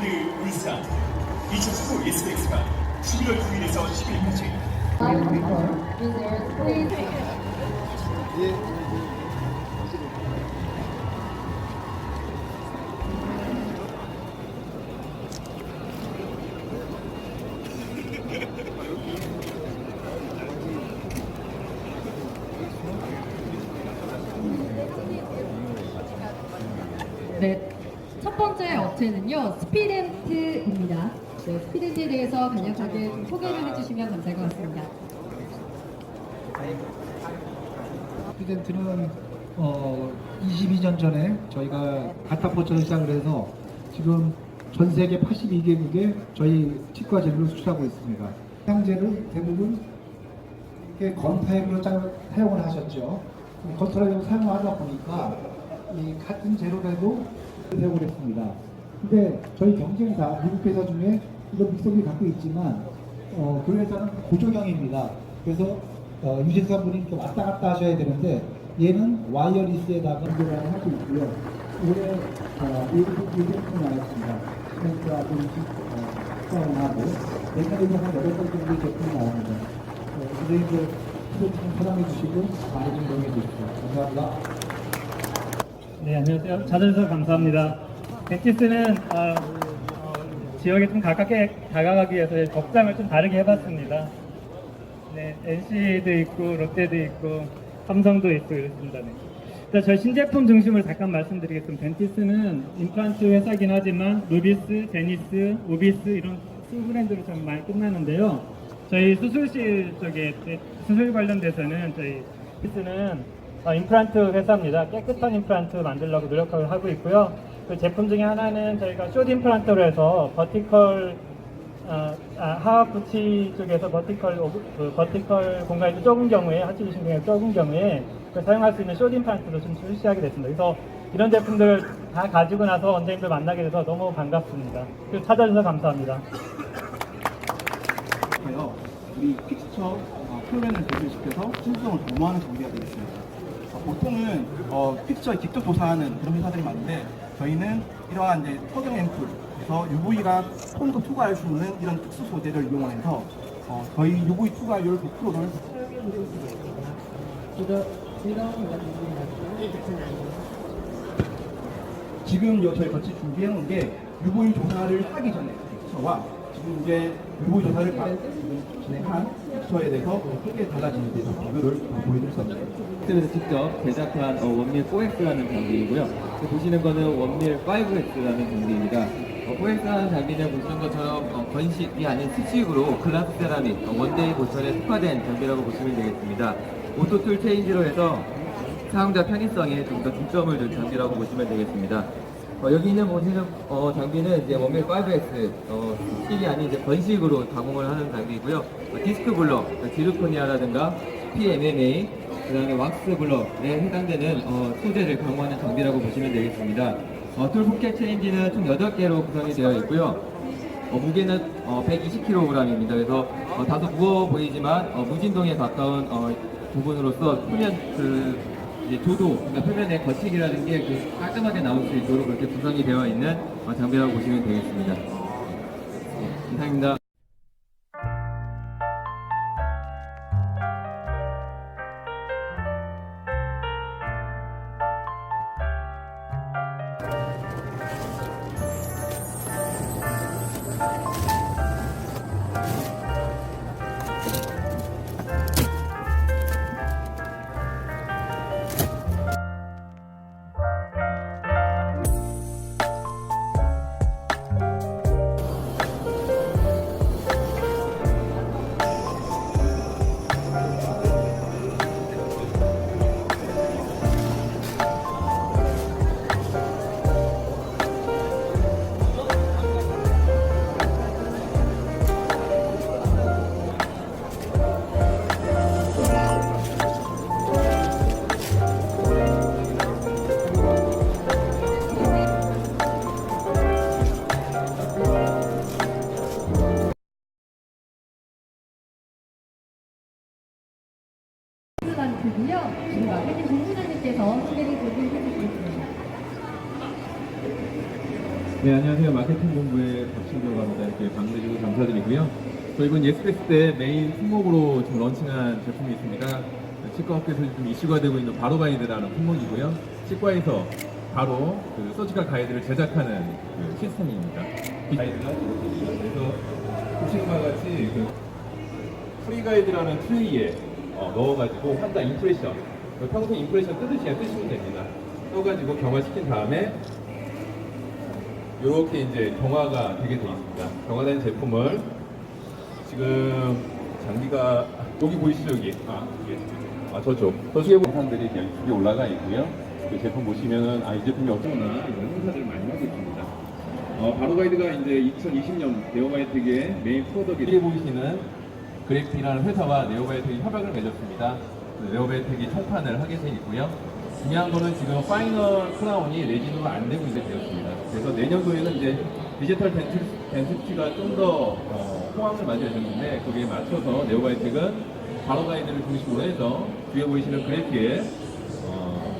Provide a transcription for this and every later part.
그 울산 2019 예스백스가 11월 9일에서 10일까지 네, 첫 번째 업체는요 스피덴트입니다. 네, 스피덴트에 대해서 간략하게 좀 소개를 해주시면 감사할 것 같습니다. 스튜던트는 어, 22년 전에 저희가 가타포처를 시작을 해서 지금 전 세계 82개국에 저희 치과제를 수출하고 있습니다. 향제를 대부분 이렇게 건타입으로 짜- 사용을 하셨죠. 건타입으로 사용하다 보니까 이 같은 재료라도 했습니다. 근데 저희 경쟁사 미국 회사 중에 이런 믹서기 갖고 있지만 어, 그 회사는 고정형입니다. 그래서 어, 유재사분이 이렇게 왔다 갔다 하셔야 되는데 얘는 와이어리스에다가 연결을 하고 있고요. 올해 어, 이 제품이 나왔습니다. 시멘트와 분식 사용하고 옛날에는 한 여덟 번 정도의 제품이 나옵니다. 어, 그래서 이제 좀 사랑해 주시고 많이 좀 이용해 주십시오. 감사합니다. 네, 안녕하세요. 찾아주셔서 감사합니다. 벤티스는 어, 어, 지역에 좀 가깝게 다가가기 위해서 적장을 좀 다르게 해봤습니다. 네, NC도 있고 롯데도 있고 삼성도 있고 이렇습니다. 네. 자, 저희 신제품 중심으로 잠깐 말씀드리겠습니다. 벤티스는 임플란트 회사긴 하지만 루비스, 제니스, 오비스 이런 수 브랜드로 좀 많이 끝나는데요. 저희 수술실 쪽에 수술 관련돼서는 저희 벤티스는 어, 임플란트 회사입니다. 깨끗한 임플란트 만들려고 노력을 하고 있고요. 그 제품 중에 하나는 저희가 숏 임플란트로 해서 버티컬 아, 아, 하악 부치 쪽에서 버티컬 그 버티컬 공간이 좀 적은 경우에 하체 신경이 적은 경우에 그 사용할 수 있는 숏 임플란트도 좀 출시하게 됐습니다. 그래서 이런 제품들을 다 가지고 나서 원장님들 만나게 돼서 너무 반갑습니다. 찾아주셔서 감사합니다. 하여 우리 픽스처 어, 표면을 대비시켜서 신속성을 도모하는 장비가 되겠습니다. 어, 보통은 어, 픽스처에 직접 조사하는 그런 회사들이 많은데 저희는 이러한 이제 석영 앰플 그래서 UV가 톤도 투과할 수 있는 이런 특수 소재를 이용해서 어, 저희 UV 투과율 100%를 지금 요 저희 같이 준비해 놓은 게 UV 조사를 하기 전에 픽스처와 지금 이제 UV 조사를 진행한 픽스처에 대해서 크게 달라지는 대해서 비교를 보여드릴 수 없습니다. 에서 직접 제작한 어, 원밀 4X라는 장비이고요. 그 보시는 거는 원밀 5X라는 장비입니다. 어, 4X라는 장비는 보시는 것처럼 어, 건식이 아닌 수직으로 글라스 세라믹 어, 원데이 보철에 특화된 장비라고 보시면 되겠습니다. 오토 툴 체인지로 해서 사용자 편의성에 좀 더 중점을 둔 장비라고 보시면 되겠습니다. 어, 여기 있는 보시는 어, 장비는 이제 원밀 5X 어, 스틱이 아닌 이제 건식으로 가공을 하는 장비이고요. 어, 디스크 블럭, 어, 지르코니아라든가 PMMA, 그다음에 왁스 블럭에 해당되는 어, 소재를 강화하는 장비라고 보시면 되겠습니다. 어, 툴 포켓 체인지는 총 8개로 구성이 되어 있고요. 어, 무게는 어, 120kg입니다. 그래서 어, 다소 무거워 보이지만 어, 무진동에 가까운 어, 부분으로서 표면 그 이제 조도, 그러니까 표면의 거치기라는 게 그 깔끔하게 나올 수 있도록 그렇게 구성이 되어 있는 어, 장비라고 보시면 되겠습니다. 네, 이상입니다. 란트고요. 지금 마케팅 본부장님께서 소개를 드리고 해주시겠습니다. 네, 안녕하세요. 마케팅 본부의 박신규 감사 이렇게 방문해주셔서 감사드리고요. 저희 이번 예스페스 때 메인 품목으로 지금 런칭한 제품이 있습니다. 치과 업계에서 좀 이슈가 되고 있는 바로 가이드라는 품목이고요. 치과에서 바로 그 서지컬 가이드를 제작하는 그 시스템입니다. 이 가이드가. 그래서 보시는 바와 같이 그 프리 가이드라는 트레이에 어, 넣어가지고 환자 임프레션, 그 평소 임프레션 뜨듯이 그냥 뜨시면 됩니다. 떠가지고 경화시킨 다음에 이렇게 이제 경화가 되게 돼 있습니다. 경화된 제품을 지금 장비가 여기 보이시죠 여기? 아, 이게 아 저쪽 저쪽에 영상들이 그냥 여기 올라가 있고요. 그 제품 보시면은 아이 제품이 어떤 거나 이런 행사들을 많이 하고 있습니다. 어, 바로 가이드가 이제 2020년 네오바이텍의 메인 프로덕트 여기 보이시는 그래픽이라는 회사와 네오바이텍이 협약을 맺었습니다. 그 네오바이텍이 총판을 하게 돼 있고요. 중요한 거는 지금 파이널 크라운이 레진으로 안 되고 이제 되었습니다. 그래서 내년도에는 이제 디지털 덴티스트가 좀더 어, 호황을 맞을 예정인데 거기에 맞춰서 네오바이텍은 바로 가이드를 중심으로 해서 뒤에 보이시는 그래픽에 어,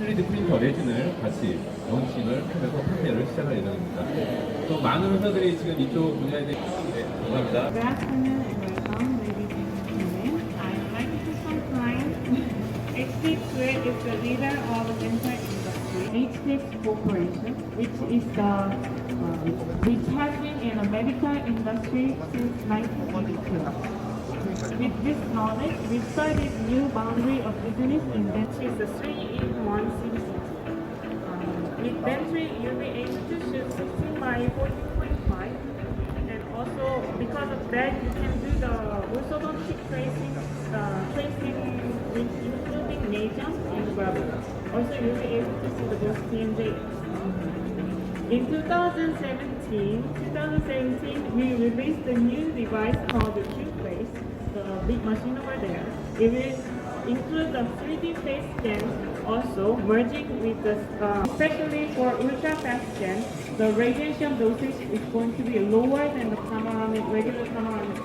3D 프린터 레진을 같이 런칭을 하면서 판매를 시작할 예정입니다. 또 많은 회사들이 지금 이쪽 분야에 대해 네, 감사합니다. Good afternoon and welcome, ladies and gentlemen. I'm Microsoft Client. HTX Square is the leader of the dental industry. HTX Corporation, which is the uh, which has been in the medical industry since 1982. With this knowledge, we started new boundary of business in dentistry. It's a three-in-one system. Um, with dentistry, you'll be able to shoot 16 by 14.5 and also because of that you can do the orthodontic tracing, uh, tracing with including nails and gravel. Also you'll be able to see the both TMJ. In 2017, 2017 we released a new device called the TrueFace, the big machine over there. It will include the 3D face scan also merging with the, uh, especially for ultra fast scan, the radiation dosage is going to be lower than the panoramic, regular panoramic.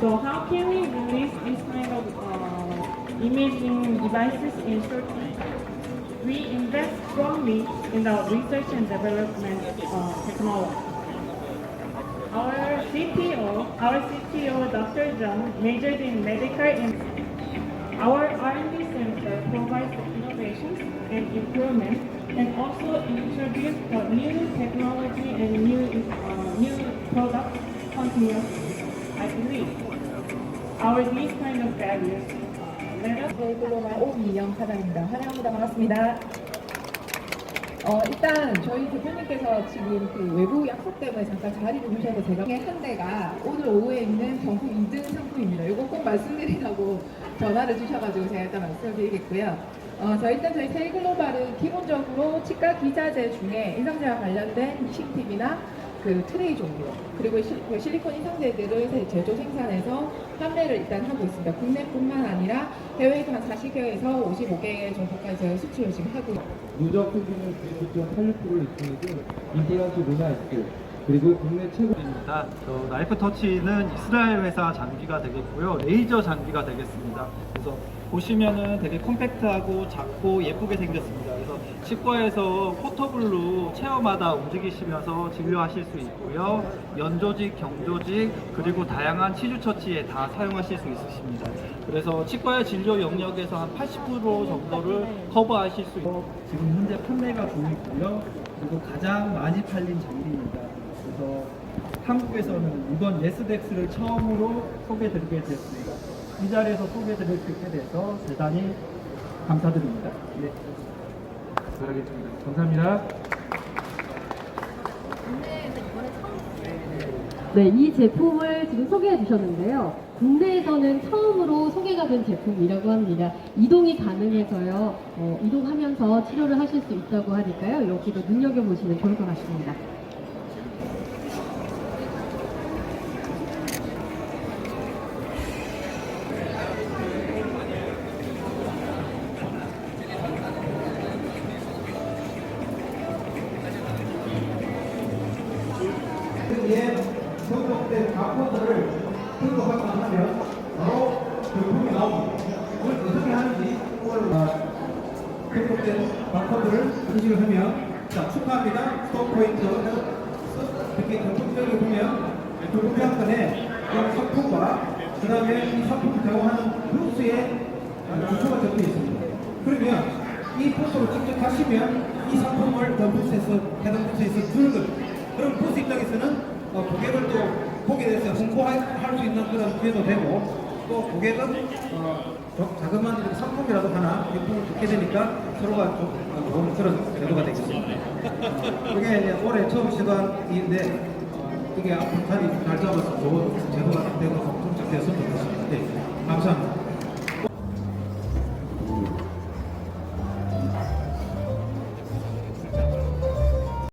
So how can we release this kind of uh, imaging devices in short time? We invest strongly in the research and development uh, technology. Our CTO, our CTO, Dr. Zhang, majored in medical and our improvement and also introduce the new technology and new uh, new products continuously. I believe our these kind of values uh, let us 글로벌 오미영 사장입니다. 환영합니다. 반갑습니다. 어, 일단 저희 대표님께서 지금 그 외부 약속 때문에 잠깐 자리를 주셔서 제가 한 대가 오늘 오후에 있는 경품 2등 상품입니다. 이거 꼭 말씀드리라고 전화를 주셔가지고 제가 일단 말씀을 드리겠고요. 어, 저 일단 저희 세이글로벌은 기본적으로 치과 기자재 중에 인상제와 관련된 싱팁이나 그 트레이 종류 그리고 시, 그 실리콘 인상제들을 세- 제조 생산해서 판매를 일단 하고 있습니다. 국내뿐만 아니라 해외에도 한 40개에서 55개 정도까지 저희 수출을 지금 하고 있습니다. 누적 크기는 99.86%를 이끌고 임플란트 루나이트 그리고 국내 최고 입니다. 저 나이프 터치는 이스라엘 회사 장비가 되겠고요. 레이저 장비가 되겠습니다. 그래서 보시면은 되게 컴팩트하고 작고 예쁘게 생겼습니다. 그래서 치과에서 포터블로 체어마다 움직이시면서 진료하실 수 있고요. 연조직, 경조직, 그리고 다양한 치주 처치에 다 사용하실 수 있으십니다. 그래서 치과의 진료 영역에서 한 80% 정도를 커버하실 수 있고 지금 현재 판매가 있고요. 그리고 가장 많이 팔린 장비입니다. 그래서 한국에서는 이번 예스덱스를 처음으로 소개드리게 됐습니다. 이 자리에서 소개드릴 수 있게 돼서 대단히 감사드립니다. 네. 그러겠습니다. 감사합니다. 네, 이 제품을 지금 소개해 주셨는데요. 국내에서는 처음으로 소개가 된 제품이라고 합니다. 이동이 가능해서요, 어, 이동하면서 치료를 하실 수 있다고 하니까요, 여기도 눈여겨보시면 좋을 것 같습니다. 여기에 성공된 바코드를 등록하고 나면 바로 제품이 나옵니다. 그걸 어떻게 하는지 어, 등록된 바코드를 인식을 하면 자 축하합니다 스톱 포인트 이렇게 전통적으로 보면 교육학원에 이 상품과 그 다음에 이 상품을 제공하는 부스에 주소가 적혀 있습니다. 그러면 이 부스로 직접 가시면 이 상품을 그 부스에서 해당 부스에서 겁니다. 그럼 부스 입장에서는 어, 고객을 또 보게 돼서 홍보할 수 있는 그런 기회도 되고 또 고객은 어, 저- 자그마한 상품이라도 하나 제품을 받게 되니까 서로가 좀 어, 좋은 그런 제도가 되겠습니다. 어, 이게 이제 올해 처음 시도한 일인데 어, 이게 앞으로 자리 잘 잡아서 좋은 제도가 되고 정착되었으면 좋겠습니다. 네, 감사합니다.